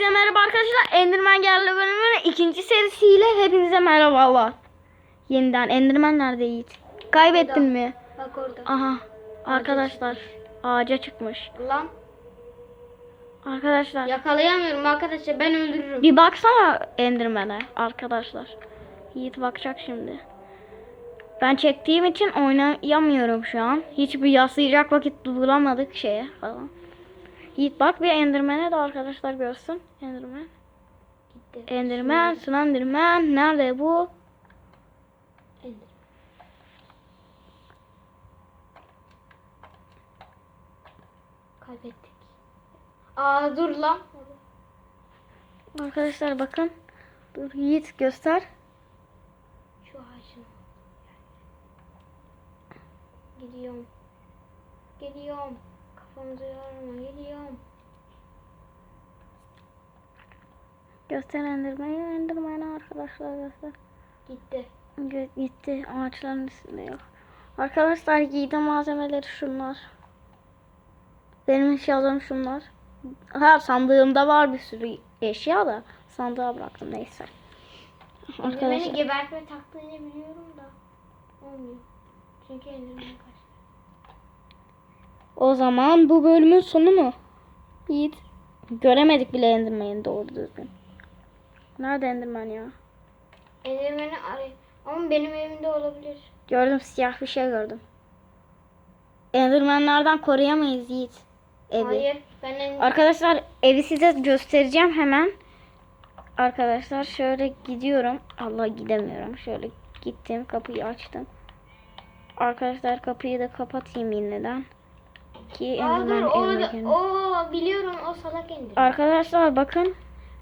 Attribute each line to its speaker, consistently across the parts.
Speaker 1: Hepinize merhaba arkadaşlar. Enderman geldi bölümünün ikinci serisiyle hepinize merhabalar. Yeniden Enderman nerede Yiğit? Kaybettin mi?
Speaker 2: Bak orada.
Speaker 1: Aha. Arkadaşlar ağaca çıkmış.
Speaker 2: Lan
Speaker 1: Arkadaşlar
Speaker 2: yakalayamıyorum arkadaşlar ben öldürürüm.
Speaker 1: bir baksana Enderman'e arkadaşlar. Yiğit bakacak şimdi. Ben çektiğim için oynayamıyorum şu an. Hiçbir yaslayacak vakit bulamadık şeye falan. Yiğit bak bir Enderman'e de arkadaşlar görsün. Enderman.
Speaker 2: Gitti.
Speaker 1: Enderman, Slenderman. Nerede bu?
Speaker 2: Kaybettik. Aa dur lan.
Speaker 1: Arkadaşlar bakın. Dur Yiğit göster.
Speaker 2: Şu ağacın. Gidiyorum. Geliyorum. Kafamızı yorma. Geliyorum.
Speaker 1: Göster. Enderman'ı arkadaşlar göster.
Speaker 2: Gitti.
Speaker 1: Gö- Gitti. Ağaçların üstünde yok. Arkadaşlar giydi malzemeleri şunlar. Benim eşyalarım şunlar. Ha sandığımda var bir sürü eşya da sandığa bıraktım neyse.
Speaker 2: Beni
Speaker 1: Arkadaşlar
Speaker 2: gebertme taktığını biliyorum da. Olmuyor. Çünkü Enderman kaçtı.
Speaker 1: O zaman bu bölümün sonu mu? Yiğit. Göremedik bile Enderman'i doğru düzgün. Nerede Enderman ya?
Speaker 2: Enderman'i arayın. Ama benim evimde olabilir.
Speaker 1: Gördüm siyah bir şey gördüm. Enderman'lardan koruyamayız Yiğit. Evi.
Speaker 2: Hayır. Ben Ender...
Speaker 1: Arkadaşlar evi size göstereceğim hemen. Arkadaşlar şöyle gidiyorum. Allah gidemiyorum. Şöyle gittim kapıyı açtım. Arkadaşlar kapıyı da kapatayım yeniden. Ki
Speaker 2: Aa,
Speaker 1: Enderman
Speaker 2: orada.
Speaker 1: gelin.
Speaker 2: O biliyorum o salak Enderman.
Speaker 1: Arkadaşlar bakın.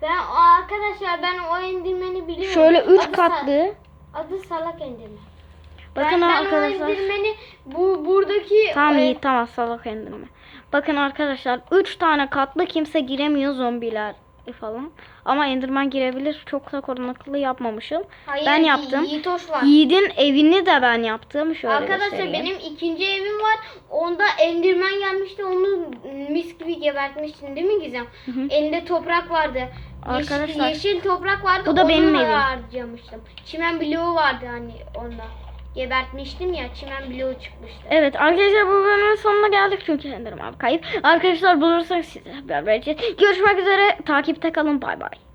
Speaker 2: Ben o arkadaşlar ben o Enderman'i biliyorum.
Speaker 1: Şöyle üç
Speaker 2: Adı
Speaker 1: katlı.
Speaker 2: adı salak Enderman.
Speaker 1: Bakın
Speaker 2: ben, ben
Speaker 1: arkadaşlar.
Speaker 2: o Enderman'i bu buradaki
Speaker 1: Tamam
Speaker 2: e,
Speaker 1: iyi tamam salak Enderman. Bakın arkadaşlar 3 tane katlı kimse giremiyor zombiler falan. Ama Enderman girebilir. Çok da korunaklı yapmamışım.
Speaker 2: hayır,
Speaker 1: ben yaptım.
Speaker 2: Yiğitoş var.
Speaker 1: Yiğit'in evini de ben yaptım. Şöyle
Speaker 2: Arkadaşlar
Speaker 1: göstereyim.
Speaker 2: benim ikinci evim var. Onda Enderman gelmişti. Onu mis gibi gebertmiştin değil mi Gizem?
Speaker 1: Hı hı.
Speaker 2: Elinde toprak vardı. Yeşil,
Speaker 1: Arkadaşlar,
Speaker 2: yeşil toprak vardı.
Speaker 1: bu da benim evim.
Speaker 2: harcamıştım. Çimen bloğu vardı hani onda. Gebertmiştim ya çimen bloğu çıkmıştı.
Speaker 1: Evet arkadaşlar bu bölümün sonuna geldik çünkü Enderman kayıp. Arkadaşlar bulursak size haber vereceğiz. Görüşmek üzere. Takipte kalın. Bay bay.